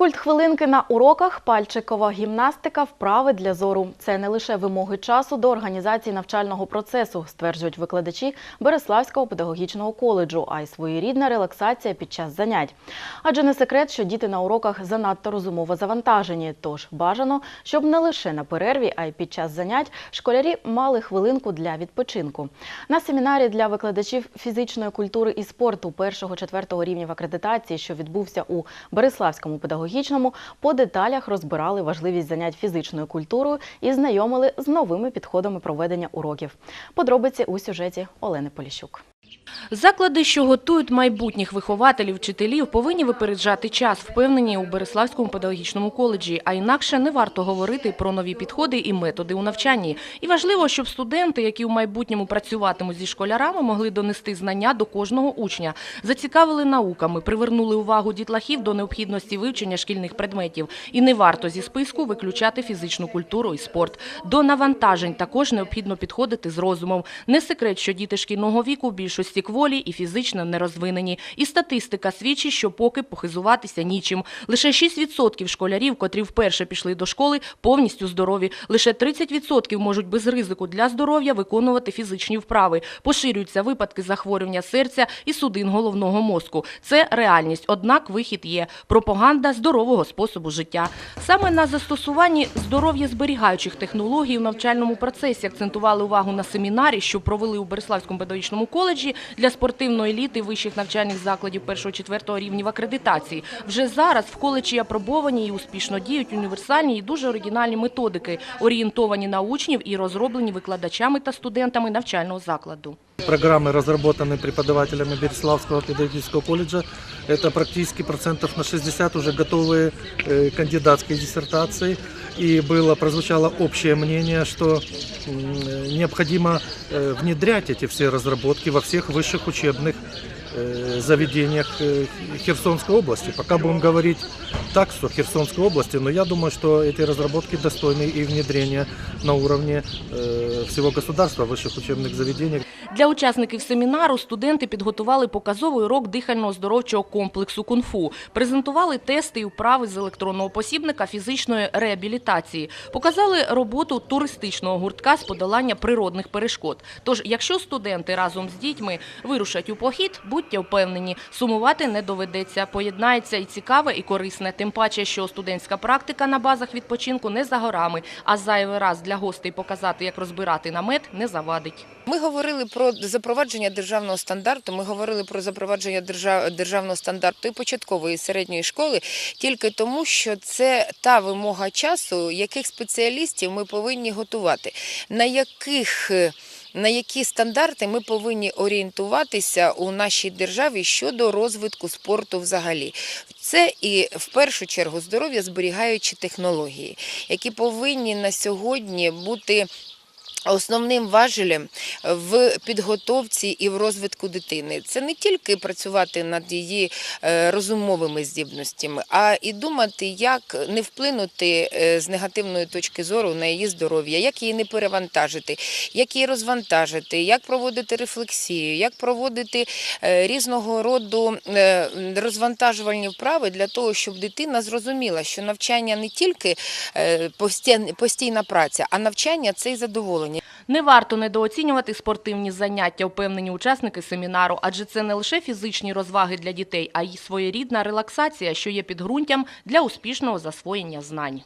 Фізкульт хвилинки на уроках, пальчикова гімнастика, вправи для зору. Це не лише вимоги часу до організації навчального процесу, стверджують викладачі Береславського педагогічного коледжу, а й своєрідна релаксація під час занять. Адже не секрет, що діти на уроках занадто розумово завантажені. Тож бажано, щоб не лише на перерві, а й під час занять школярі мали хвилинку для відпочинку. На семінарі для викладачів фізичної культури і спорту першого-четвертого рівнів акредитації, що відбувся у Береславському педагогічному, по деталях розбирали важливість занять фізичною культурою і знайомили з новими підходами проведення уроків. Подробиці у сюжеті Олени Поліщук. Заклади, що готують майбутніх вихователів, вчителів, повинні випереджати час, впевнені у Береславському педагогічному коледжі. А інакше не варто говорити про нові підходи і методи у навчанні. І важливо, щоб студенти, які в майбутньому працюватимуть зі школярами, могли донести знання до кожного учня, зацікавили науками, привернули увагу дітлахів до необхідності вивчення шкільних предметів. І не варто зі списку виключати фізичну культуру і спорт. До навантажень також необхідно підходити з розумом. Не секрет, що діти шкільного віку в більшості кволі і фізично не розвинені. І статистика свідчить, що поки похизуватися нічим. Лише 6% школярів, котрі вперше пішли до школи, повністю здорові. Лише 30% можуть без ризику для здоров'я виконувати фізичні вправи. Поширюються випадки захворювання серця і судин головного мозку. Це реальність, однак вихід є – пропаганда здорового способу життя. Саме на застосуванні здоров'я зберігаючих технологій у навчальному процесі акцентували увагу на семінарі, що провели у Береславському педагогічному коледжі для спортивної еліти вищих навчальних закладів 1-4 рівнів акредитації. Вже зараз в коледжі апробовані і успішно діють універсальні і дуже оригінальні методики, орієнтовані на учнів і розроблені викладачами та студентами навчального закладу. Программы, разработанные преподавателями Береславского педагогического колледжа, это практически процентов на 60 уже готовые э, кандидатские диссертации. И было, прозвучало общее мнение, что м, необходимо э, внедрять эти все разработки во всех высших учебных э, заведениях э, Херсонской области. Пока будем говорить так, что Херсонской области, но я думаю, что эти разработки достойны и внедрения на уровне э, всего государства, высших учебных заведений. Для учасників семінару студенти підготували показовий урок дихально-оздоровчого комплексу кунг-фу, презентували тести і вправи з електронного посібника фізичної реабілітації, показали роботу туристичного гуртка з подолання природних перешкод. Тож, якщо студенти разом з дітьми вирушать у похід, будьте впевнені, сумувати не доведеться. Поєднається і цікаве, і корисне. Тим паче, що студентська практика на базах відпочинку не за горами, а зайвий раз для гостей показати, як розбирати намет, не завадить. Ми говорили про запровадження державного стандарту. Ми говорили про запровадження державного стандарту і початкової і середньої школи тільки тому, що це та вимога часу, яких спеціалістів ми повинні готувати, на яких на які стандарти ми повинні орієнтуватися у нашій державі щодо розвитку спорту взагалі. Це і в першу чергу здоров'я зберігаючі технології, які повинні на сьогодні бути Основним важелем в підготовці і в розвитку дитини це не тільки працювати над її е, розумовими здібностями, а і думати, як не вплинути е, з негативної точки зору на її здоров'я, як її не перевантажити, як її розвантажити, як проводити рефлексію, як проводити е, різного роду розвантажувальні вправи для того, щоб дитина зрозуміла, що навчання не тільки постійна- праця, а навчання це й задоволення. Не варто недооцінювати спортивні заняття, впевнені учасники семінару, адже це не лише фізичні розваги для дітей, а й своєрідна релаксація, що є підґрунтям для успішного засвоєння знань.